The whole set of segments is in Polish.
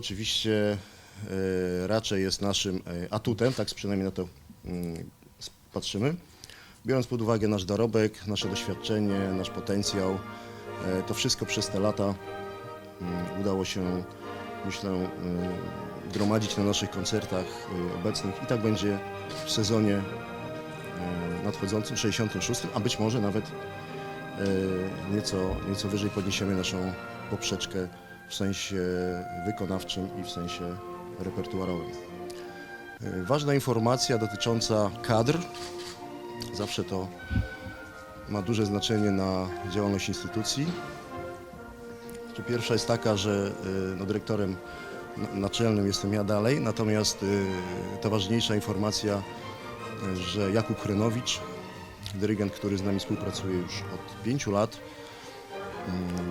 oczywiście e, raczej jest naszym e, atutem, tak przynajmniej na to mm, patrzymy. Biorąc pod uwagę nasz dorobek, nasze doświadczenie, nasz potencjał, e, to wszystko przez te lata mm, udało się, myślę, e, gromadzić na naszych koncertach obecnych i tak będzie w sezonie nadchodzącym, 66, a być może nawet nieco, nieco wyżej podniesiemy naszą poprzeczkę w sensie wykonawczym i w sensie repertuarowym. E, Ważna informacja dotycząca kadr. Zawsze to ma duże znaczenie na działalność instytucji. Czy Pierwsza jest taka, że e, no, dyrektorem na- naczelnym jestem ja dalej, natomiast e, ta ważniejsza informacja, że Jakub Chrenowicz, dyrygent, który z nami współpracuje już od pięciu lat,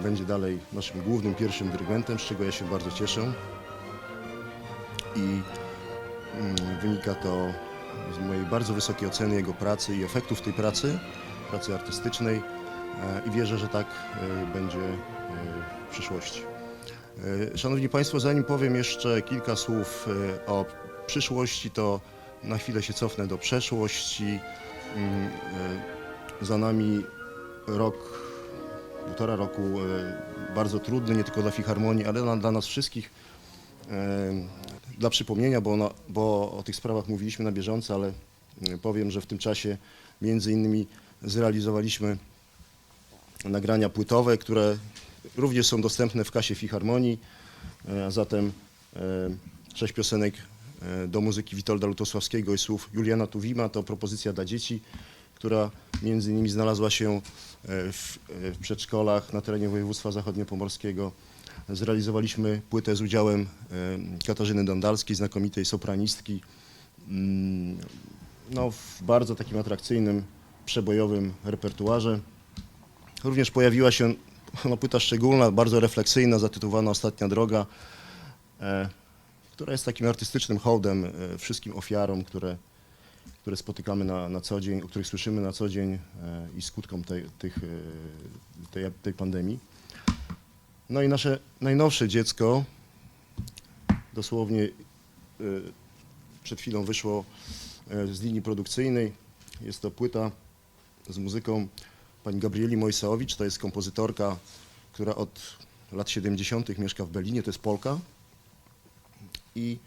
będzie dalej naszym głównym pierwszym dyrygentem, z czego ja się bardzo cieszę. I mm, wynika to z mojej bardzo wysokiej oceny jego pracy i efektów tej pracy, pracy artystycznej e, i wierzę, że tak e, będzie e, w przyszłości. Szanowni Państwo, zanim powiem jeszcze kilka słów o przyszłości, to na chwilę się cofnę do przeszłości. Mm, Za nami rok, półtora roku e, bardzo trudny, nie tylko dla Filharmonii, ale dla, dla nas wszystkich. E, Dla przypomnienia, bo, ona, bo o tych sprawach mówiliśmy na bieżąco, ale e, powiem, że w tym czasie między innymi zrealizowaliśmy nagrania płytowe, które również są dostępne w kasie Filharmonii, a zatem sześć piosenek do muzyki Witolda Lutosławskiego i słów Juliana Tuwima to propozycja dla dzieci, która między innymi znalazła się e, w, e, w przedszkolach na terenie województwa zachodniopomorskiego. Zrealizowaliśmy płytę z udziałem e, Katarzyny Dondalskiej, znakomitej sopranistki, mm, no, w bardzo takim atrakcyjnym, przebojowym repertuarze. Również pojawiła się no, płyta szczególna, bardzo refleksyjna, zatytułowana Ostatnia Droga, która jest takim artystycznym hołdem wszystkim ofiarom, które, które spotykamy na, na co dzień, o których słyszymy na co dzień e, i skutkom tej, tych, e, tej, tej pandemii. No i nasze najnowsze dziecko, dosłownie e, przed chwilą wyszło z linii produkcyjnej. Jest to płyta z muzyką pani Gabrieli Mojseowicz. To jest kompozytorka, która od lat 70. mieszka w Berlinie. To jest Polka. I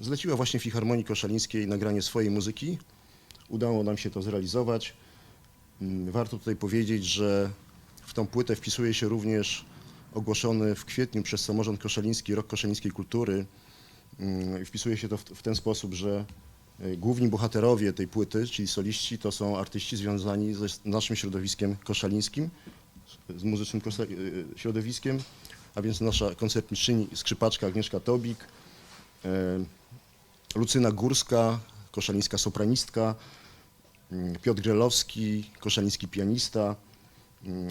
zleciła właśnie Filharmonii Koszalińskiej nagranie swojej muzyki. Udało nam się to zrealizować. Mm, Warto tutaj powiedzieć, że w tą płytę wpisuje się również ogłoszony w kwietniu przez samorząd koszaliński Rok Koszalińskiej Kultury. Mm, Wpisuje się to w, ten sposób, że e, główni bohaterowie tej płyty, czyli soliści, to są artyści związani s- naszym środowiskiem koszalińskim, z muzycznym kosa- e, środowiskiem, a więc nasza koncertmistrzyni, skrzypaczka Agnieszka Tobik, e, Lucyna Górska, koszalińska sopranistka, mm, Piotr Grelowski, koszaliński pianista mm,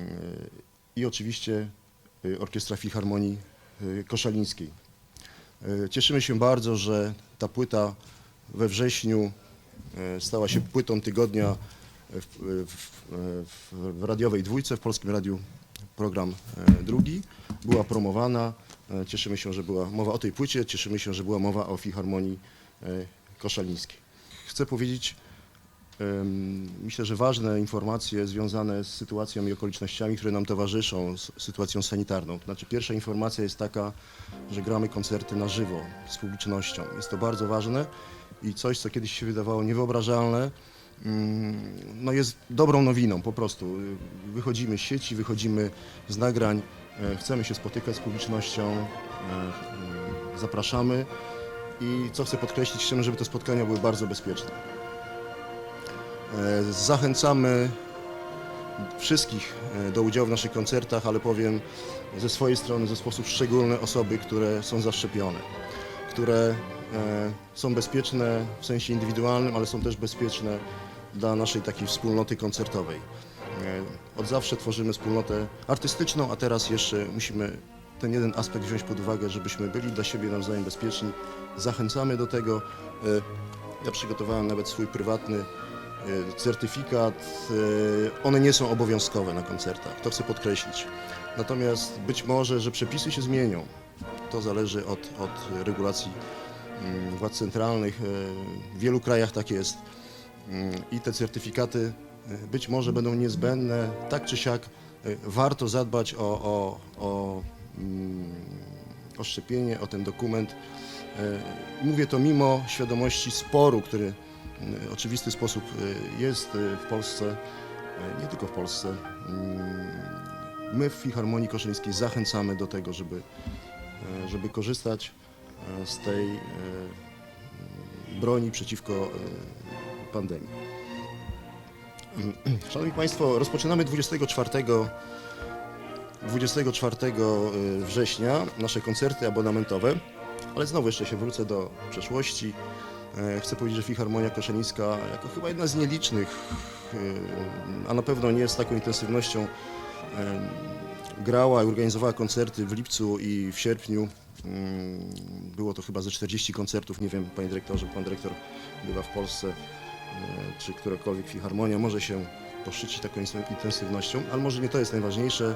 i oczywiście y, Orkiestra Filharmonii y, Koszalińskiej. Y, Cieszymy się bardzo, że ta płyta we wrześniu stała się płytą tygodnia w, w, w, w radiowej dwójce, w Polskim Radiu program drugi. Była promowana. Cieszymy się, że była mowa o tej płycie, cieszymy się, że była mowa o Filharmonii Koszalińskiej. Chcę powiedzieć, Myślę, że ważne informacje związane z sytuacją i okolicznościami, które nam towarzyszą, z sytuacją sanitarną. Znaczy, pierwsza informacja jest taka, że gramy koncerty na żywo z publicznością. Jest to bardzo ważne i coś, co kiedyś się wydawało niewyobrażalne, ym, no jest dobrą nowiną po prostu. Wychodzimy z sieci, wychodzimy z nagrań, e, chcemy się spotykać z publicznością, e, zapraszamy i co chcę podkreślić, chcemy, żeby te spotkania były bardzo bezpieczne. E, Zachęcamy wszystkich e, do udziału w naszych koncertach, ale powiem ze swojej strony, ze sposób szczególny osoby, które są zaszczepione, które e, są bezpieczne w sensie indywidualnym, ale są też bezpieczne dla naszej takiej wspólnoty koncertowej. Od zawsze tworzymy wspólnotę artystyczną, a teraz jeszcze musimy ten jeden aspekt wziąć pod uwagę, żebyśmy byli dla siebie nawzajem bezpieczni. Zachęcamy do tego. E, Ja przygotowałem nawet swój prywatny e, certyfikat. E, One nie są obowiązkowe na koncertach, to chcę podkreślić. Natomiast być może, że przepisy się zmienią to zależy od, od regulacji mm, władz centralnych. W wielu krajach tak jest. Mm, I te certyfikaty być może będą niezbędne. Tak czy siak warto zadbać o, o, o, o szczepienie, o ten dokument. E, Mówię to mimo świadomości sporu, który w oczywisty sposób e, jest e, w Polsce, nie tylko w Polsce. Mm, My w Filharmonii Koszalińskiej zachęcamy do tego, żeby, żeby korzystać z tej broni przeciwko pandemii. Szanowni Państwo, rozpoczynamy 24, 24 września nasze koncerty abonamentowe, ale znowu jeszcze się wrócę do przeszłości. E, Chcę powiedzieć, że Filharmonia Koszalińska jako chyba jedna z nielicznych, e, a na pewno nie z taką intensywnością e, grała i organizowała koncerty w lipcu i w sierpniu. Mm, Było to chyba ze 40 koncertów, nie wiem, panie dyrektorze, pan dyrektor bywa w Polsce, czy którakolwiek filharmonia może się poszczycić taką intensywnością, ale może nie to jest najważniejsze.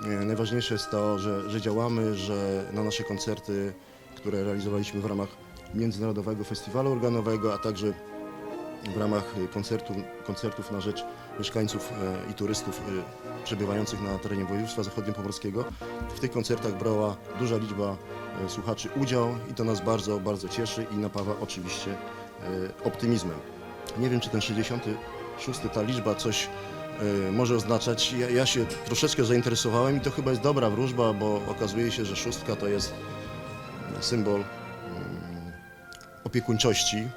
Najważniejsze jest to, że, że działamy, że na nasze koncerty, które realizowaliśmy w ramach Międzynarodowego Festiwalu Organowego, a także w ramach koncertu, koncertów na rzecz mieszkańców e, i turystów e, przebywających na terenie województwa zachodniopomorskiego. W tych koncertach brała duża liczba e, słuchaczy udział i to nas bardzo, bardzo cieszy i napawa oczywiście optymizmem. Nie wiem, czy ten 66, ta liczba coś może oznaczać. Ja, ja się troszeczkę zainteresowałem i to chyba jest dobra wróżba, bo okazuje się, że szóstka to jest symbol mm, opiekuńczości.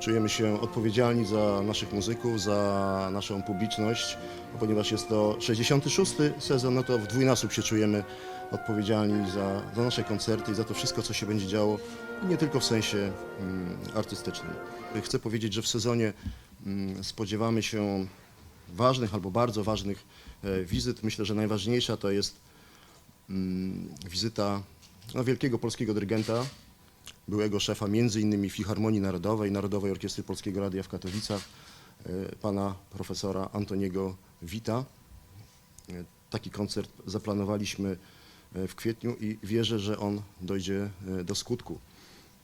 Czujemy się odpowiedzialni za naszych muzyków, za naszą publiczność, ponieważ jest to 66 sezon, no to w dwójnasób się czujemy odpowiedzialni za, za nasze koncerty i za to wszystko, co się będzie działo i nie tylko w sensie mm, artystycznym. Chcę powiedzieć, że w sezonie mm, spodziewamy się ważnych albo bardzo ważnych e, wizyt. Myślę, że najważniejsza to jest mm, wizyta no, wielkiego polskiego dyrygenta, byłego szefa między innymi Filharmonii Narodowej, Narodowej Orkiestry Polskiego Radia w Katowicach, e, pana profesora Antoniego Wita. E, Taki koncert zaplanowaliśmy w kwietniu i wierzę, że on dojdzie do skutku.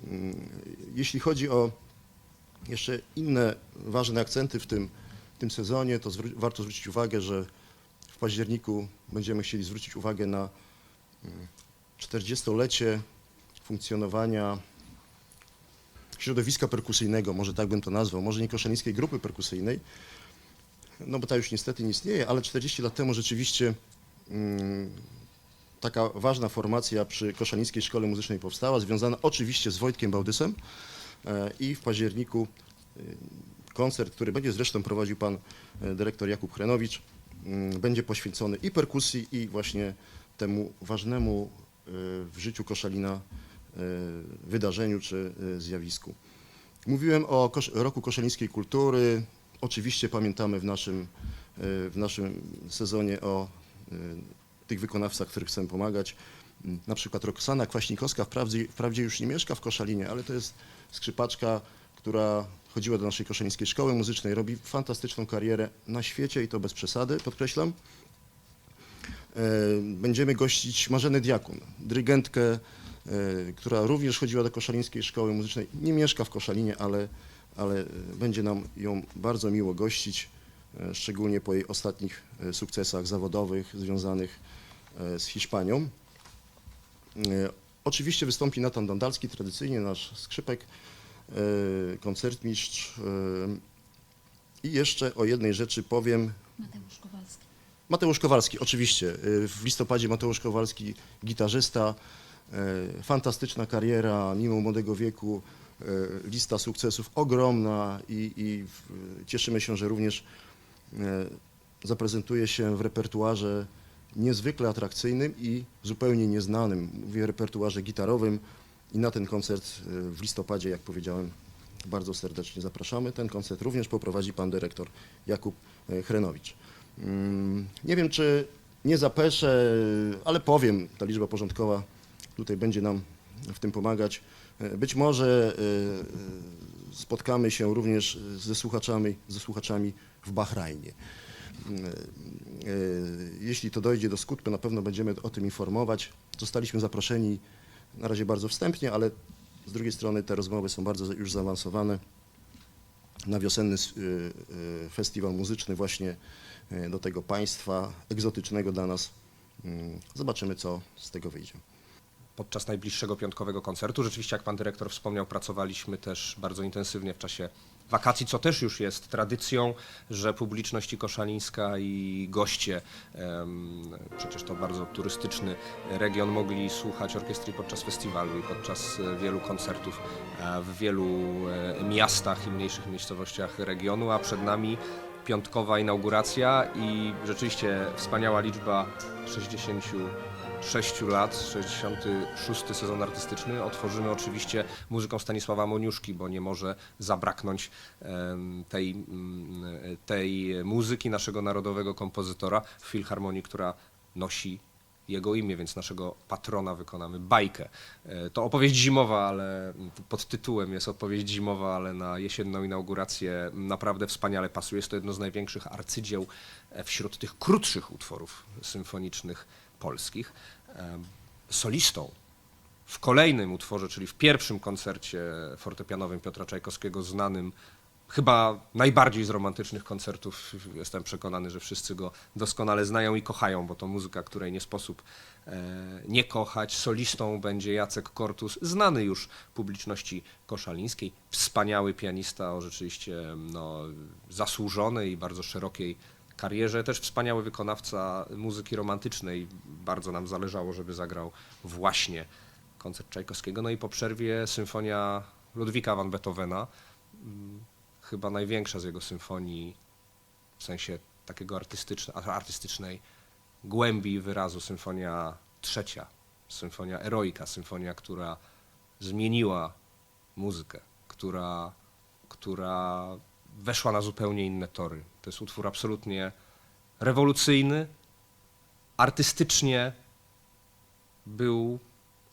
Mm, Jeśli chodzi o jeszcze inne ważne akcenty w tym, w tym sezonie, to zwró- warto zwrócić uwagę, że w październiku będziemy chcieli zwrócić uwagę na mm, 40-lecie funkcjonowania środowiska perkusyjnego, może tak bym to nazwał, może nie koszalińskiej grupy perkusyjnej, no bo ta już niestety nie istnieje, ale 40 lat temu rzeczywiście mm, taka ważna formacja przy Koszalińskiej Szkole Muzycznej powstała, związana oczywiście z Wojtkiem Bałdysem e, i w październiku koncert, który będzie zresztą prowadził pan e, dyrektor Jakub Chrenowicz, mm, będzie poświęcony i perkusji i właśnie temu ważnemu e, w życiu Koszalina e, wydarzeniu czy zjawisku. Mówiłem o roku koszalińskiej kultury. Oczywiście pamiętamy w naszym, w naszym sezonie o tych wykonawcach, których chcemy pomagać. M, Na przykład Roxana Kwaśnikowska wprawdzie, wprawdzie już nie mieszka w Koszalinie, ale to jest skrzypaczka, która chodziła do naszej koszalińskiej szkoły muzycznej, robi fantastyczną karierę na świecie i to bez przesady, podkreślam. E, Będziemy gościć Marzenę Diakun, dyrygentkę, e, która również chodziła do Koszalińskiej Szkoły Muzycznej. Nie mieszka w Koszalinie, ale, ale będzie nam ją bardzo miło gościć, e, szczególnie po jej ostatnich sukcesach zawodowych związanych z Hiszpanią. Oczywiście wystąpi Natan Dandalski, tradycyjnie nasz skrzypek, koncertmistrz. e, I jeszcze o jednej rzeczy powiem, Mateusz Kowalski. Mateusz Kowalski, oczywiście. Y, W listopadzie Mateusz Kowalski, gitarzysta, fantastyczna kariera, mimo młodego wieku, lista sukcesów ogromna i, i cieszymy się, że również zaprezentuje się w repertuarze niezwykle atrakcyjnym i zupełnie nieznanym. Mówię o repertuarze gitarowym i na ten koncert y, w listopadzie, jak powiedziałem, bardzo serdecznie zapraszamy. Ten koncert również poprowadzi pan dyrektor Jakub y, Chrenowicz. Mm, Nie wiem, czy nie zapeszę, ale powiem, ta liczba porządkowa tutaj będzie nam w tym pomagać. E, Być może e, spotkamy się również ze słuchaczami, ze słuchaczami w Bahrajnie. Mm, e, Jeśli to dojdzie do skutku, na pewno będziemy o tym informować. Zostaliśmy zaproszeni na razie bardzo wstępnie, ale z drugiej strony te rozmowy są bardzo już zaawansowane. Na wiosenny y, y, festiwal muzyczny właśnie y, do tego państwa egzotycznego dla nas. Mm, Zobaczymy, co z tego wyjdzie. podczas najbliższego piątkowego koncertu. Rzeczywiście, jak pan dyrektor wspomniał, pracowaliśmy też bardzo intensywnie w czasie wakacji, co też już jest tradycją, że publiczność i koszalińska i goście, przecież to bardzo turystyczny region, mogli słuchać orkiestry podczas festiwalu i podczas e, wielu koncertów e, w wielu e, miastach i mniejszych miejscowościach regionu, a przed nami piątkowa inauguracja i rzeczywiście wspaniała liczba 66 lat, 66 sezon artystyczny. Otworzymy oczywiście muzyką Stanisława Moniuszki, bo nie może zabraknąć tej, mm, tej muzyki naszego narodowego kompozytora w Filharmonii, która nosi jego imię, więc naszego patrona wykonamy bajkę. E, To opowieść zimowa, ale pod tytułem jest opowieść zimowa, ale na jesienną inaugurację naprawdę wspaniale pasuje. Jest to jedno z największych arcydzieł e, wśród tych krótszych utworów symfonicznych polskich. Solistą w kolejnym utworze, czyli w pierwszym koncercie fortepianowym Piotra Czajkowskiego, znanym chyba najbardziej z romantycznych koncertów, jestem przekonany, że wszyscy go doskonale znają i kochają, bo to muzyka, której nie sposób e, nie kochać. Solistą będzie Jacek Kortus, znany już publiczności koszalińskiej, wspaniały pianista o rzeczywiście no, zasłużonej i bardzo szerokiej karierze, też wspaniały wykonawca muzyki romantycznej. Bardzo nam zależało, żeby zagrał właśnie koncert Czajkowskiego. No i po przerwie symfonia Ludwika van Beethovena, mm, chyba największa z jego symfonii w sensie takiego artystyczne, artystycznej głębi wyrazu, symfonia trzecia, symfonia Eroika, symfonia, która zmieniła muzykę, która, która weszła na zupełnie inne tory. To jest utwór absolutnie rewolucyjny, artystycznie był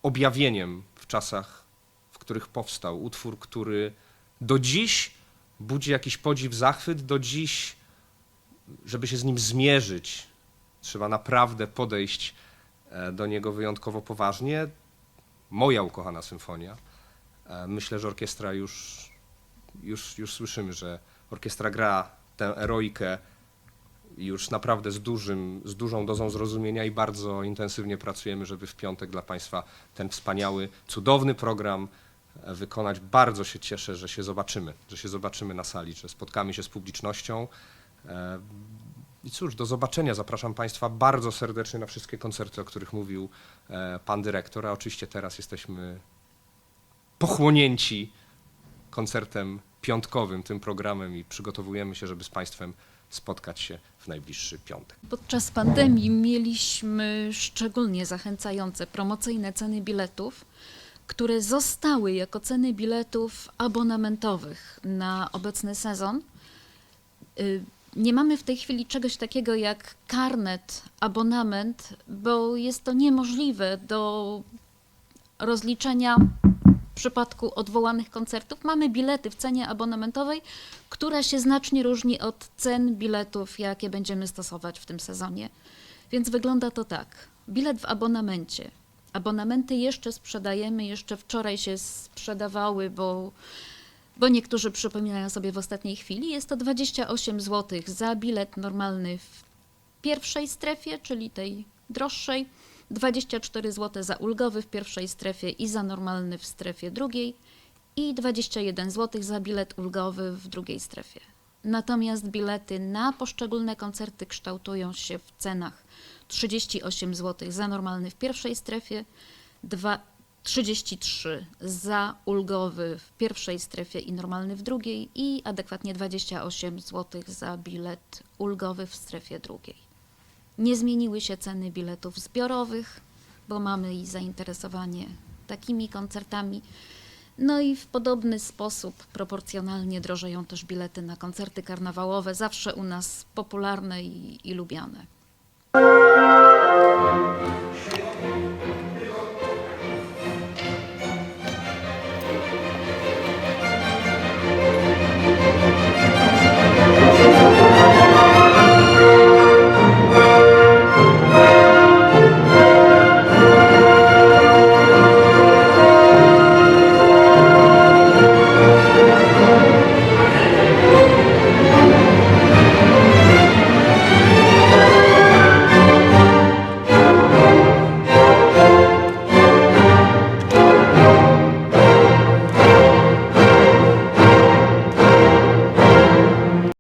objawieniem w czasach, w których powstał. Utwór, który do dziś budzi jakiś podziw, zachwyt, do dziś, żeby się z nim zmierzyć, trzeba naprawdę podejść e, do niego wyjątkowo poważnie. Moja ukochana symfonia. E, Myślę, że orkiestra już, już, już słyszymy, że orkiestra gra tę eroikę już naprawdę z, dużym, z dużą dozą zrozumienia i bardzo intensywnie pracujemy, żeby w piątek dla Państwa ten wspaniały, cudowny program e, wykonać. Bardzo się cieszę, że się zobaczymy, że się zobaczymy na sali, że spotkamy się z publicznością. E, I cóż, do zobaczenia. Zapraszam Państwa bardzo serdecznie na wszystkie koncerty, o których mówił e, Pan Dyrektor, a oczywiście teraz jesteśmy pochłonięci koncertem piątkowym, tym programem i przygotowujemy się, żeby z Państwem spotkać się w najbliższy piątek. Podczas pandemii mieliśmy szczególnie zachęcające promocyjne ceny biletów, które zostały jako ceny biletów abonamentowych na obecny sezon. Y, Nie mamy w tej chwili czegoś takiego jak karnet, abonament, bo jest to niemożliwe do rozliczenia przypadku odwołanych koncertów. Mamy bilety w cenie abonamentowej, która się znacznie różni od cen biletów, jakie będziemy stosować w tym sezonie. Więc wygląda to tak. Bilet w abonamencie. Abonamenty jeszcze sprzedajemy, jeszcze wczoraj się sprzedawały, bo, bo niektórzy przypominają sobie w ostatniej chwili. Jest to 28 zł za bilet normalny w pierwszej strefie, czyli tej droższej, 24 zł za ulgowy w pierwszej strefie i za normalny w strefie drugiej i 21 zł za bilet ulgowy w drugiej strefie. Natomiast bilety na poszczególne koncerty kształtują się w cenach 38 zł za normalny w pierwszej strefie, dwa- 33 za ulgowy w pierwszej strefie i normalny w drugiej i adekwatnie 28 zł za bilet ulgowy w strefie drugiej. Nie zmieniły się ceny biletów zbiorowych, bo mamy i zainteresowanie takimi koncertami. No i w podobny sposób proporcjonalnie drożeją też bilety na koncerty karnawałowe, zawsze u nas popularne i, i lubiane.